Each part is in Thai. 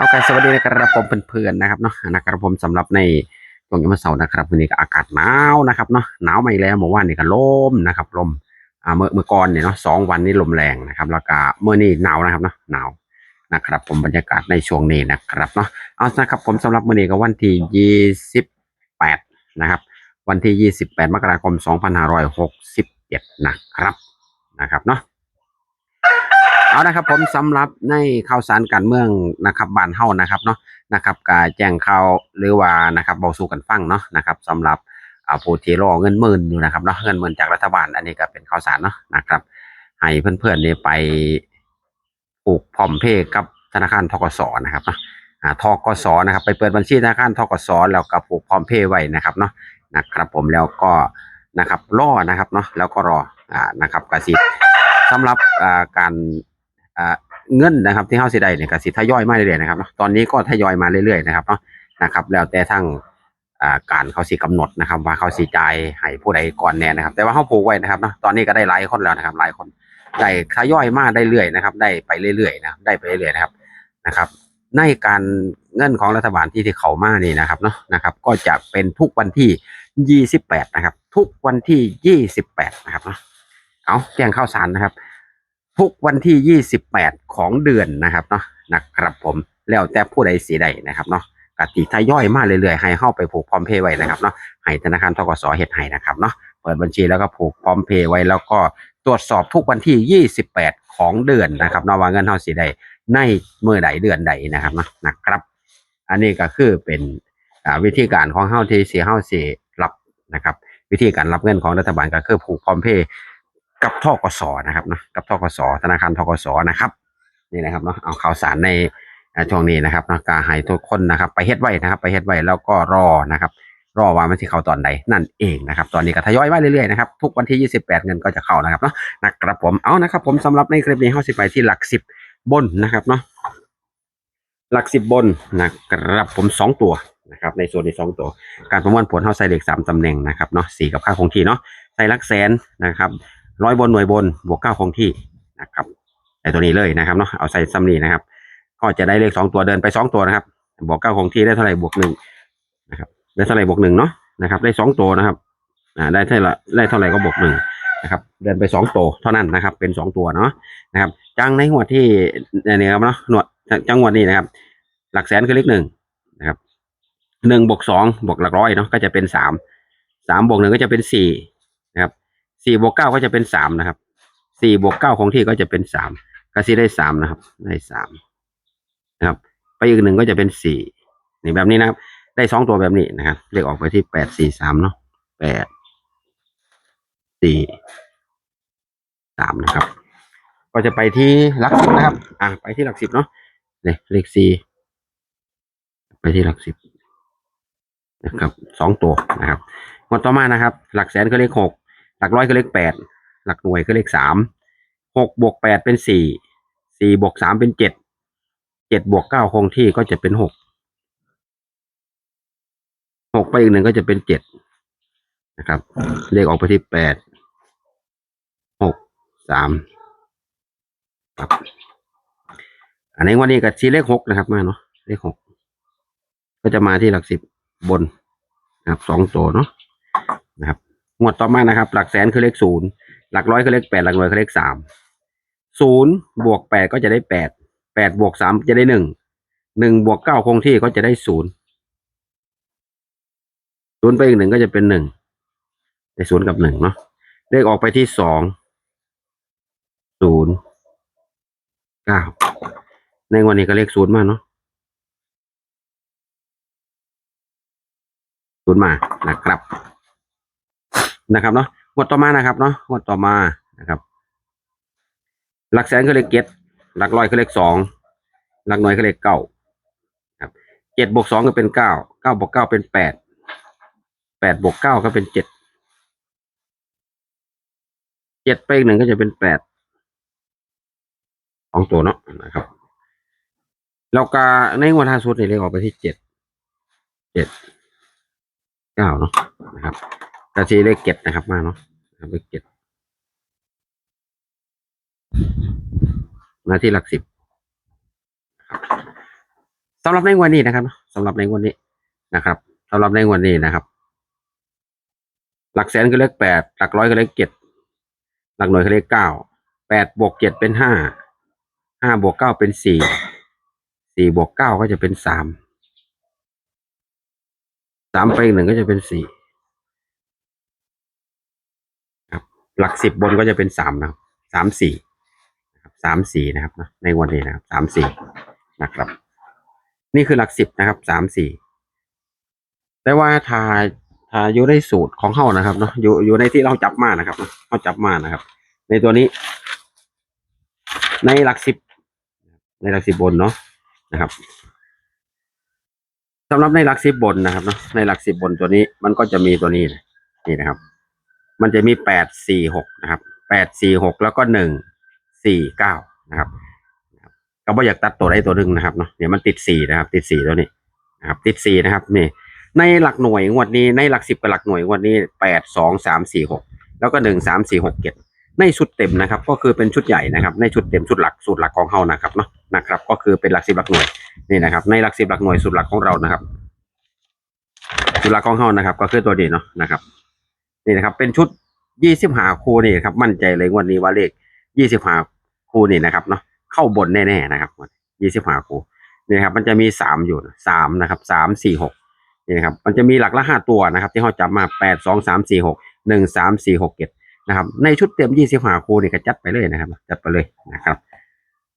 เอาการสวัสดีนะครับผมเพื่อนๆนะครับเนาะนะครับผมสำหรับในช่วงวันเสาร์นะครับวันนี้ก็อากาศหนาวนะครับเนาะหนาวไม่แล้วเมื่อวานนี่ก็ลมนะครับลมอ่าเมื่อเมื่อก่อนเนี่ยเนาะสองวันนี้ลมแรงนะครับ แล้วก็เมื่อนี้หนาวนะครับเนาะหนาวนะครับผมบรรยากาศในช่วงนี้นะครับเนาะเอานะครับผมสำหรับวันนี้ก็วันที่ยี่สิบแปดนะครับวันที่ยี่สิบแปดมกราคมสองพันห้าร้อยหกสิบเจ็ดนะครับนะครับเนาะ เอานะครับผมสำหรับในข่าวสารการเมืองนะครับบ้านเฮานะครับเนาะนะครับกาแจ้งข่าวหรือว่านะครับเบาสู่กันฟังเนาะนะครับสำหรับอ่าผู้ที่รอเงินหมื่นอยู่นะครับเนาะเงินหมื่นจากรัฐบาล อันนี้ก็เป็นข่าวสารเนาะนะครับ ให้เพื่อนๆเนี่ยไปปลูกพร้อมเพย์กับธนาคารทกสนะครับเนาะอ่าทกสนะครับ ไปเปิดบัญชีธนาคารทกสแล้วก็ปลูกพร้อมเพย์ไว้นะครับเนาะนะครับ ผมแล้วก็นะครับรอนะครับเนาะแล้วก็รออ่านะครับกสิสำหรับอ่าการ เงินนะครับที่เฮาสิได้เนี่ยก็สิทยอยมาเรื่อยๆนะครับเนาะตอนนี้ก็ทยอยมาเรื่อยๆนะครับเนาะนะครับ แล้วแต่ทั้งการเขาสิกำหนดนะครับ ว่าเขาสิจ่ายให้ผู้ใดก่อนแน่นะครับ แต่ว่าเฮาผูกไว้นะครับเนาะตอนนี้ก็ได้หลายคนแล้วนะครับ หลายคนได้ทยอยมาได้เรื่อยนะครับ ได้ไปเรื่อยๆนะครับได้ไปเรื่อยๆนะครับนะครับ ในการเงินของรัฐบาลที่ที่เขามานี่นะครับเนาะนะครับ ก็จะเป็นทุกวันที่ 28 นะครับ ทุกวันที่ 28 นะครับเนาะเอาแจ้งข่าวสารนะครับ ทุกวันที่ 28 ของเดือนนะครับเนาะนะครับผมแล้วแต่ผู้ใดสีใดนะครับเนาะกติทย่อยมากเรื่อยๆ ให้เข้าไปผูกพร้อมเพย์ไว้นะครับเนาะให้ธนาคารทกสเฮ็ดให้นะครับเนาะเปิดบัญชีแล้วก็ผูกพร้อมเพย์ไว้แล้วก็ตรวจสอบทุกวันที่ 28 ของเดือนนะครับเนาะว่าเงินเฮาสิได้ในเมื่อใดเดือนใดนะครับเนาะนะครับ อันนี้ก็คือเป็นวิธีการของเฮาที่สิเฮาสิรับนะครับ วิธีการรับเงินของรัฐบาลก็คือผูกพร้อมเพย์ กับทกสนะครับเนาะกับทกสธนาคารทกสนะครับนี่นะครับเนาะเอาข่าวสารในช่วงนี้นะครับนาะกาให้ทุกคนนะครับ ไปเฮ็ดไว้นะครับ ไปเฮ็ดไว้แล้วก็รอนะครับ รอว่ามันสิเข้าตอนใดนั่นเองนะครับ ตอนนี้ก็ทยอยมาเรื่อยๆนะครับทุกวันที่ 28 เงินก็จะเข้านะครับเนาะนะครับผมเอานะครับผมสำหรับในคลิปนี้เฮาสิไปที่หลัก 10 บนนะครับเนาะหลัก10บนนะครับผมสองตัวนะครับในส่วนนี้สองตัว การประมวลผลเฮาใส่เลขสามตำแหน่งนะครับเนาะสี่กับค่าคงที่เนาะใส่หลักแสนนะครับ ร้อยบนหน่วยบนบวกเก้าคงที่นะครับไอตัวนี้เลยนะครับเนาะเอาใส่ซ้ำนี้นะครับ ก็จะได้เลขสองตัวเดินไปสองตัวนะครับ บวกเก้าคงที่ได้เท่าไหร่บวกหนึ่งนะครับ ได้เท่าไหร่บวกหนึ่งเนาะนะครับ ได้สองตัวนะครับอ่าได้เท่าไหร่ได้เท่าไหร่ก็บวกหนึ่งนะครับเดินไปสองตัวเท่านั้นนะครับ เป็นสองตัวเนาะนะครับจังในหัวที่เนี่ยครับเนาะหนวดจังหวดนี้นะครับ หลักแสนคือเลขหนึ่งนะครับหนึ่งบวกสองบวกหลักร้อยเนาะก็จะเป็นสามสามบวกหนึ่งก็จะเป็นสี่นะครับ สี่บวกเก้าก็จะเป็นสามนะครับสี่บวกเก้าของที่ก็จะเป็นสามก็สิได้สามนะครับ ได้สามนะครับ ไปอีกหนึ่งก็จะเป็นสี่นี่แบบนี้นะครับ ได้สองตัวแบบนี้นะครับเลขออกไปที่แปดสี่สามเนาะแปดสี่สามนะครับ ก็จะไปที่หลักสิบนะครับ อะไปที่หลักสิบเนาะเนี่ยเลขสี่ไปที่หลักสิบนะครับสองตัวนะครับงวดต่อมานะครับ หลักแสนก็เลขหก หลักร้อยคือเลขแปดหลักหน่วยคือเลขสามหกบวกแปดเป็นสี่สี่บวกสามเป็นเจ็ดเจ็ดบวกเก้าคงที่ก็จะเป็นหกหกไปอีกหนึ่งก็จะเป็นเจ็ดนะครับเลขออกไปที่แปดหกสามครับอันนี้วันนี้กับชีเลขหกนะครับมาเนาะเลขหกก็จะมาที่หลักสิบบนนะครับสองตัวเนาะนะครับ งวดต่อมานะครับ หลักแสนคือเลขศูนย์หลักร้อยคือเลขแปดหลักหน่วยคือเลขสามศูนย์บวกแปดก็จะได้แปดแปดบวกสามจะได้หนึ่งหนึ่งบวกเก้าคงที่ก็จะได้ศูนย์ศูนย์ไปอีกหนึ่งก็จะเป็นหนึ่งได้ศูนย์กับหนึ่งเนาะเลขออกไปที่สองศูนย์เก้าในวันนี้ก็เลขศูนย์มาเนาะศูนย์มานะครับ นะครับเนาะงวดต่อมานะครับเนาะงวดต่อมานะครับ หลักแสนคือเลขเจ็ดหลักร้อยคือเลขสองหลักหน่วยคือเลขเก้าครับเจ็ดบวกสองก็เป็นเก้าเก้าบวกเก้าเป็นแปดแปดบวกเก้าก็เป็นเจ็ดเจ็ดไปอีกหนึ่งก็จะเป็นแปดสองตัวเนาะนะครับแล้วก็ในงวดท้าสุดนี่เลขออกไปที่เจ็ดเจ็ดเก้าเนาะนะครับ กระชีเลขเก็ดนะครับมาเนาะเลขเก็ดมาที่หลักสิบสำหรับในวันนี้นะครับสำหรับในวันนี้นะครับสำหรับในวันนี้นะครับ หลักแสนก็เลขแปดหลักร้อยก็เลขเจ็ดหลักหน่วยก็เลขเก้าแปดบวกเจ็ดเป็นห้าห้าบวกเก้าเป็นสี่สี่บวกเก้าก็จะเป็นสามสามไปหนึ่งก็จะเป็นสี่ครับ หลักสิบบนก็จะเป็นสามนะครับสามสี่สามสี่นะครับนะในวันนี้นะครับสามสี่นะครับ นี่คือหลักสิบนะครับสามสี่แต่ว่าถ้าถ้าอยู่ในสูตรของเขานะครับเนาะอยู่อยู่ในที่เราจับมานะครับเนาะเขาจับมานะครับ ในตัวนี้ ในหลักสิบในหลักสิบบนเนาะนะครับสำหรับในหลักสิบบนนะครับเนาะในหลักสิบบนตัวนี้มันก็จะมีตัวนี้นี่นะครับ มันจะมีแปดสี่หกนะครับแปดสี่หกแล้วก็หนึ่งสี่เก้านะครับก็บ่อยากตัดตัวใดตัวหนึ่งนะครับเนาะเดี๋ยวมันติดสี่นะครับ ติดสี่ตัวนี้นะครับ ติดสี่นะครับนี่ในหลักหน่วยงวดนี้ในหลักสิบกับหลักหน่วยงวดนี้แปดสองสามสี่หกแล้วก็หนึ่งสามสี่หกเจ็ดในชุดเต็มนะครับ ก็คือเป็นชุดใหญ่นะครับ ในชุดเต็มชุดหลักสูตรหลักของเขานะครับเนาะนะครับ ก็คือเป็นหลักสิบหลักหน่วยนี่นะครับ ในหลักสิบหลักหน่วยสูตรหลักของเรานะครับสูตรหลักของเขานะครับ ก็คือตัวนี้เนาะนะครับ นี่นะครับ เป็นชุดยี่สิบหาคู่นี่ครับ มั่นใจเลยวันนี้ว่าเลขยี่สิบหาคู่นี่นะครับเนาะเข้าบนแน่ๆนะครับยี่สิบหาคู่นี่นครับ มันจะมีสามอยู่สามนะครับสามสี่หกนี่นะครับ มันจะมีหลักละห้าตัวนะครับ ที่เขาจับมาแปดสองสามสี่หกหนึ่งสามสี่หกเจ็ดนะครับ ในชุดเต็มยี่สิบหาคู่นี่ก็จัดไปเลยนะครับ จัดไปเลยนะครับ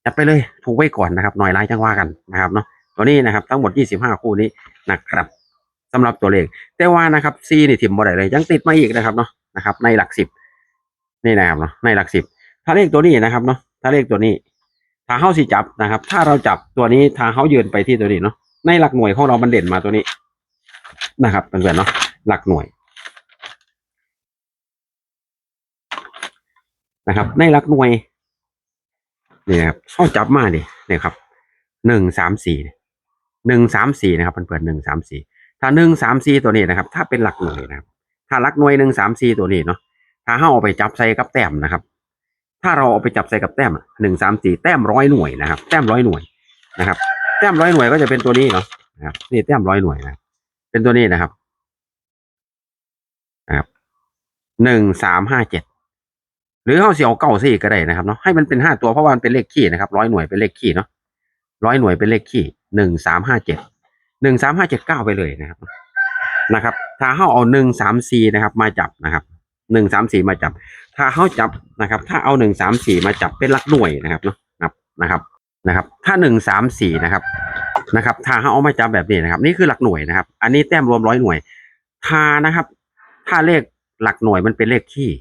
จัดไปเลยถูกไว้ก่อนนะครับหน่อยไล่จังว่ากันนะครับเนาะตัวนี้นะครับ ทั้งหมดยี่สิบห้าคู่นี้นะครับ สำหรับตัวเลข แต่ว่านะครับซีนี่ถิ่มบ่ได้เลยยังติดมาอีกนะครับเนาะนะครับ ในหลักสิบนี่นะครับเนาะในหลักสิบถ้าเลขตัวนี้นะครับเนาะถ้าเลขตัวนี้ถ้าเข้าสิจับนะครับ ถ้าเราจับตัวนี้ถ้าเขายืนไปที่ตัวนี้เนาะในหลักหน่วยของเรามันเด่นมาตัวนี้นะครับเพื่อนๆเนาะหลักหน่วยนะครับ ในหลักหน่วยนี่นะครับเข้าจับมาดิเนี่ยครับหนึ่งสามสี่หนึ่งสามสี่นะครับเพื่อนๆหนึ่งสามสี่ ถ้าหนึ่งสามสี่ตัวนี้นะครับ ถ้าเป็นหลักหน่วยนะครับ ถ้าหลักหน่วยหนึ่งสามสี่ตัวนี้เนาะถ้าเราเอาไปจับใส่กับแต้มนะครับ ถ้าเราเอาไปจับใส่กับแต้มหนึ่งสามสี่แต้มร้อยหน่วยนะครับ แต้มร้อยหน่วยนะครับ แต้มร้อยหน่วยก็จะเป็นตัวนี้เนาะนะครับนี่แต้มร้อยหน่วยนะเป็นตัวนี้นะครับนะครับหนึ่งสามห้าเจ็ดหรือเขาเสียวเก้าสี่ก็ได้นะครับเนาะให้มันเป็นห้าตัวเพราะว่ามันเป็นเลขขี้นะครับร้อยหน่วยเป็นเลขขี้เนาะร้อยหน่วยเป็นเลขขี้หนึ่งสามห้าเจ็ด หนึ่งสามห้าเจ็ดเก้าไปเลยนะครับ นะครับ ถ้าเขาเอาหนึ่งสามสี่นะครับ มาจับนะครับหนึ่งสามสี่มาจับ ถ้าเขาจับนะครับ ถ้าเอาหนึ่งสามสี่มาจับเป็นหลักหน่วยนะครับเนาะนะครับนะครับ ถ้าหนึ่งสามสี่นะครับนะครับ ถ้าเขาเอามาจับแบบนี้นะครับ นี่คือหลักหน่วยนะครับ อันนี้แต้มรวมร้อยหน่วยถ้านะครับ ถ้าเลขหลักหน่วยมันเป็นเลขขี้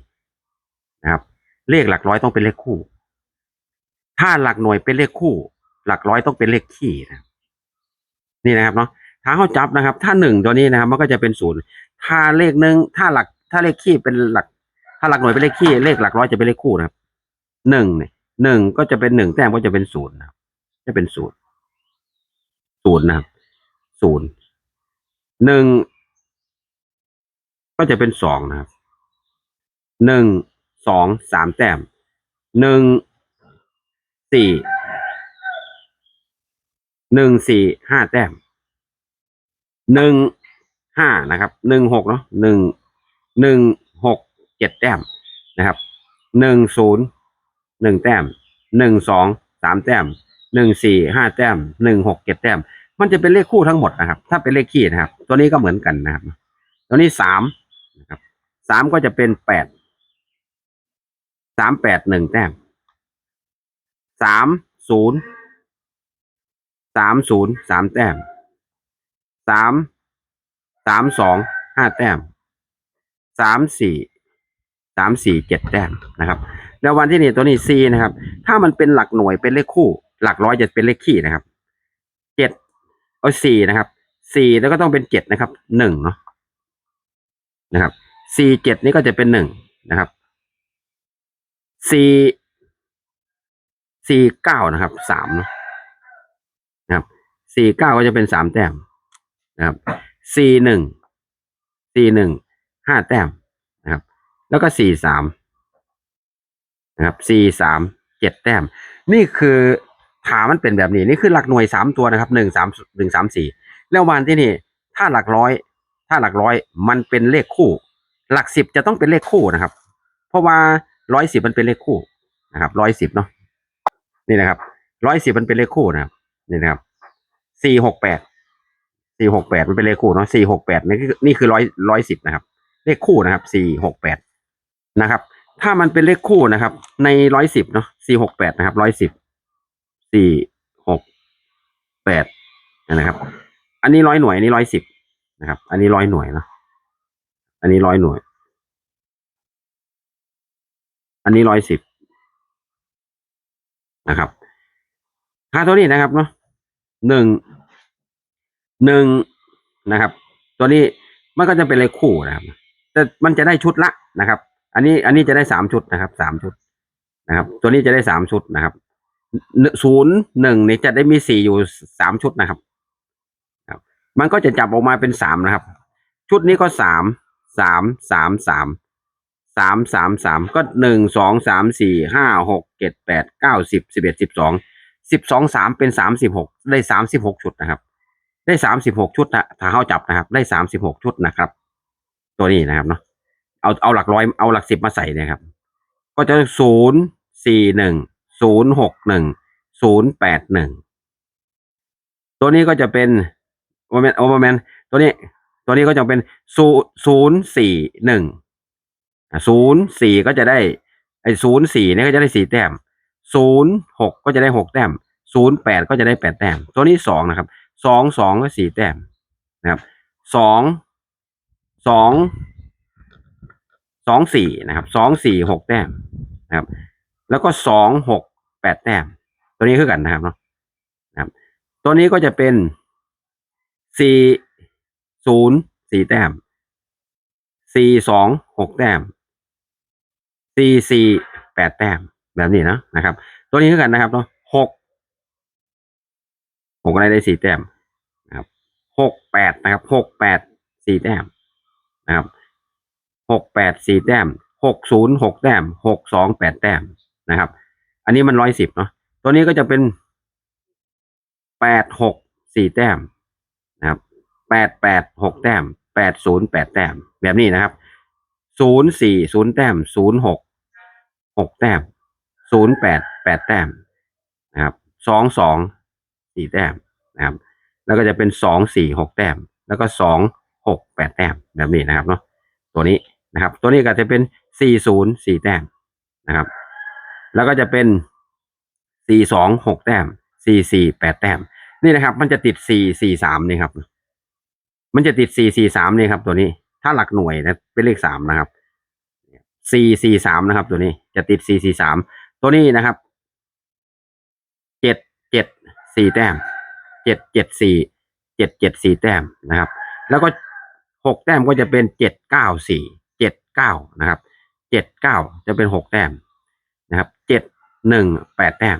นะครับ เลขหลักร้อยต้องเป็นเลขคู่ ถ้าหลักหน่วยเป็นเลขคู่ หลักร้อยต้องเป็นเลขขี้นะครับ นี่นะครับเนาะถ้าเขาจับนะครับ ถ้าหนึ่งตัวนี้นะครับ มันก็จะเป็นศูนย์ถ้าเลขหนึ่งถ้าหลักถ้าเลขขี้เป็นหลัก ถ้าหลักหน่วยเป็นเลขขี้เลขหลักร้อยจะเป็นเลขคู่นะครับหนึ่งเนี่ยหนึ่งก็จะเป็นหนึ่งแต้มก็จะเป็นศูนย์นะครับจะเป็นศูนย์ศูนย์นะครับศูนย์หนึ่งก็จะเป็นสองนะครับหนึ่งสองสามแต้มหนึ่งสี่ หนึ่งสี่ห้าแต้มหนึ่งห้านะครับหนึ่งหกเนาะหนึ่งหนึ่งหกเจ็ดแต้มนะครับหนึ่งศูนย์หนึ่งแต้มหนึ่งสองสามแต้มหนึ่งสี่ห้าแต้มหนึ่งหกเจ็ดแต้ม มันจะเป็นเลขคู่ทั้งหมดนะครับ ถ้าเป็นเลขขี้นะครับ ตัวนี้ก็เหมือนกันนะครับ ตัวนี้สามนะครับสามก็จะเป็นแปดสามแปดหนึ่งแต้มสามศูนย์ สามศูนย์สามแต้มสามสามสองห้าแต้มสามสี่สามสี่เจ็ดแต้มนะครับ แล้ววันที่นี่ตัวนี้ซีนะครับ ถ้ามันเป็นหลักหน่วยเป็นเลขคู่ หลักร้อยจะเป็นเลขขี้นะครับเจ็ดเอาสี่นะครับสี่แล้วก็ต้องเป็นเจ็ดนะครับหนึ่งเนาะนะครับสี่เจ็ดนี่ก็จะเป็นหนึ่งนะครับสี่สี่เก้านะครับสามเนาะ สี่เก้าก็จะเป็นสามแต้มนะครับสี่หนึ่งสี่หนึ่งห้าแต้มนะครับ แล้วก็สี่สามนะครับสี่สามเจ็ดแต้ม นี่คือถามันเป็นแบบนี้นี่คือหลักหน่วยสามตัวนะครับหนึ่งสามหนึ่งสามสี่แล้ววันที่นี่ ถ้าหลักร้อย ถ้าหลักร้อยมันเป็นเลขคู่ หลักสิบจะต้องเป็นเลขคู่นะครับ เพราะว่าร้อยสิบมันเป็นเลขคู่นะครับร้อยสิบเนาะนี่นะครับร้อยสิบมันเป็นเลขคู่นะครับนี่นะครับ สี่หกแปดสี่หกแปดมันเป็นเลขคู่เนาะสี่หกแปดนี่คือนี่คือร้อยร้อยสิบนะครับ เลขคู่นะครับสี่หกแปดนะครับ ถ้ามันเป็นเลขคู่นะครับ ในร้อยสิบเนาะสี่หกแปดนะครับร้อยสิบสี่หกแปดนะครับ อันนี้ร้อยหน่วยอันนี้ร้อยสิบนะครับ อันนี้ร้อยหน่วยเนาะอันนี้ร้อยหน่วย อันนี้ร้อยสิบนะครับค่าตัวนี้นะครับเนาะ หนึ่งหนึ่งนะครับ ตัวนี้มันก็จะเป็นเลขคู่นะครับ แต่มันจะได้ชุดละนะครับ อันนี้อันนี้จะได้สามชุดนะครับสามชุดนะครับ ตัวนี้จะได้สามชุดนะครับศูนย์หนึ่งนี่จะได้มีสี่อยู่สามชุดนะครับครับมันก็จะจับออกมาเป็นสามนะครับ ชุดนี้ก็สามสามสามสามสามสามสามก็หนึ่งสองสามสี่ห้าหกเจ็ดแปดเก้าสิบสิบเอ็ดสิบสอง สิบสองสามเป็นสามสิบหกได้สามสิบหกชุดนะครับ ได้สามสิบหกชุดนะถ้าเขาจับนะครับ ได้สามสิบหกชุดนะครับ ตัวนี้นะครับเนาะเอาเอาหลักร้อยเอาหลักสิบมาใส่นะครับ ก็จะศูนย์สี่หนึ่งศูนย์หกหนึ่งศูนย์แปดหนึ่งตัวนี้ก็จะเป็นโอเมนโอเมนตัวนี้ ตัวนี้ก็จะเป็นศูศูนย์สี่หนึ่งศูนย์สี่ก็จะได้ไอ้ศูนย์สี่เนี่ยก็จะได้สี่แต้ม ศูนย์หกก็จะได้หกแต้มศูนย์แปดก็จะได้แปดแต้ม ตัวนี้สองนะครับสองสองก็สี่แต้มนะครับสองสองสองสี่นะครับสองสี่หกแต้มนะครับ แล้วก็สองหกแปดแต้ม ตัวนี้คือกันนะครับเนาะนะครับ ตัวนี้ก็จะเป็นสี่ศูนย์สี่แต้มสี่สองหกแต้มสี่สี่แปดแต้ม แบบนี้นะนะครับ ตัวนี้คือกันนะครับเนาะหกหกอะไรได้สี่แต้มนะครับหกแปดนะครับหกแปดสี่แต้มนะครับหกแปดสี่แต้มหกศูนย์หกแต้มหกสองแปดแต้มนะครับ อันนี้มันร้อยสิบเนาะตัวนี้ก็จะเป็นแปดหกสี่แต้มนะครับแปดแปดหกแต้มแปดศูนย์แปดแต้มแบบนี้นะครับศูนย์สี่ศูนย์แต้มศูนย์หกหกแต้ม ศูนย์แปดแปดแต้มนะครับสองสองสี่แต้มนะครับ แล้วก็จะเป็นสองสี่หกแต้ม แล้วก็สองหกแปดแต้มแบบนี้นะครับเนาะตัวนี้นะครับ ตัวนี้ก็จะเป็นสี่ศูนย์สี่แต้มนะครับ แล้วก็จะเป็นสี่สองหกแต้มสี่สี่แปดแต้ม นี่นะครับ มันจะติดสี่สี่สามนี่ครับ มันจะติดสี่สี่สามนี่ครับ ตัวนี้ถ้าหลักหน่วยนะเป็นเลขสามนะครับสี่สี่สามนะครับ ตัวนี้จะติดสี่สี่สาม ตัวนี้นะครับ เจ็ดเจ็ดสี่แต้ม เจ็ดเจ็ดสี่เจ็ดเจ็ดสี่แต้มนะครับ แล้วก็หกแต้มก็จะเป็นเจ็ดเก้าสี่เจ็ดเก้านะครับ เจ็ดเก้าจะเป็นหกแต้มนะครับ เจ็ดหนึ่งแปดแต้ม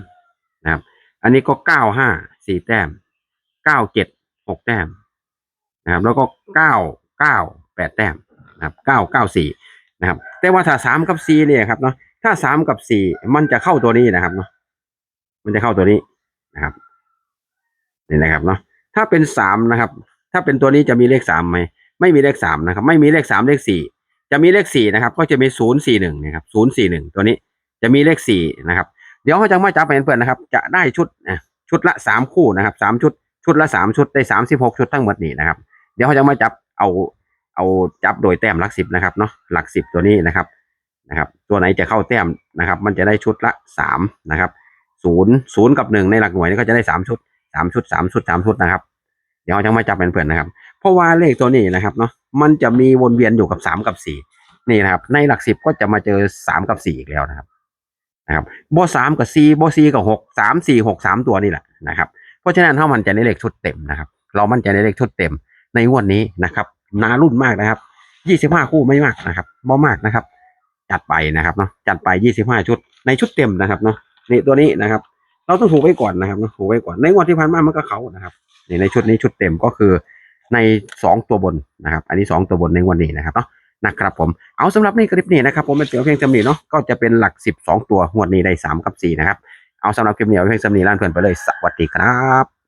นะครับ อันนี้ก็เก้าห้าสี่แต้ม เก้าเจ็ดหกแต้มนะครับ แล้วก็เก้าเก้าแปดแต้มนะครับ เก้าเก้าสี่นะครับ แต่ว่าถ้าสามกับสี่เนี่ยครับเนาะ ถ้าสามกับสี่มันจะเข้าตัวนี้นะครับเนาะมันจะเข้าตัวนี้นะครับนี่นะครับเนาะถ้าเป็นสามนะครับ ถ้าเป็นตัวนี้จะมีเลขสามไหมไม่มีเลขสามนะครับ ไม่มีเลขสามเลขสี่จะมีเลขสี่นะครับ ก็จะมีศูนย์สี่หนึ่งนะครับศูนย์สี่หนึ่งตัวนี้จะมีเลขสี่นะครับ เดี๋ยวเขาจะมาจับเป็นเพื่อนนะครับ จะได้ชุดชุดละสามคู่นะครับสามชุดชุดละสามชุดได้สามสิบหกชุดทั้งหมดนี่นะครับ เดี๋ยวเขาจะมาจับเอาเอาจับโดยแต้มหลักสิบนะครับเนาะหลักสิบตัวนี้นะครับ นะครับ ตัวไหนจะเข้าแต้มนะครับ มันจะได้ชุดละสามนะครับศูนย์ศูนย์กับหนึ่งในหลักหน่วยนี่ก็จะได้สามชุดสามชุดสามชุดสามชุดนะครับ เดี๋ยวเขาจะมาจับเป็นเพื่อนนะครับ เพราะว่าเลขตัวนี้นะครับเนาะมันจะมีวนเวียนอยู่กับสามกับสี่นี่นะครับ ในหลักสิบก็จะมาเจอสามกับสี่อีกแล้วนะครับนะครับโบสามกับซีโบซีกับหกสามสี่หกสามตัวนี่แหละนะครับ เพราะฉะนั้นถ้ามันจะในเลขชุดเต็มนะครับ เรามั่นใจในเลขชุดเต็มในงวดนี้นะครับนารุ่นมากนะครับยี่สิบห้าคู่ไม่มากนะครับบ่มากนะครับ จัดไปนะครับเนาะจัดไปยี่สิบห้าชุดในชุดเต็มนะครับเนาะนี่ตัวนี้นะครับ เราต้องถูกไว้ก่อนนะครับเนาะถูกไว้ก่อนในงวดที่ผ่านมามันก็เขานะครับนี่ในชุดนี้ชุดเต็มก็คือในสองตัวบนนะครับ อันนี้สองตัวบนในวันนี้นะครับเนาะนะครับผมเอาสำหรับในคลิปนี้นะครับผมเป็นเพียงเพียงจำหนีเนาะก็จะเป็นหลักสิบสองตัวงวดนี้ได้สามกับสี่นะครับเอาสำหรับคลิปนี้เอาไว้เพียงสำนีร้านเพื่อนไปเลยสวัสดีครับ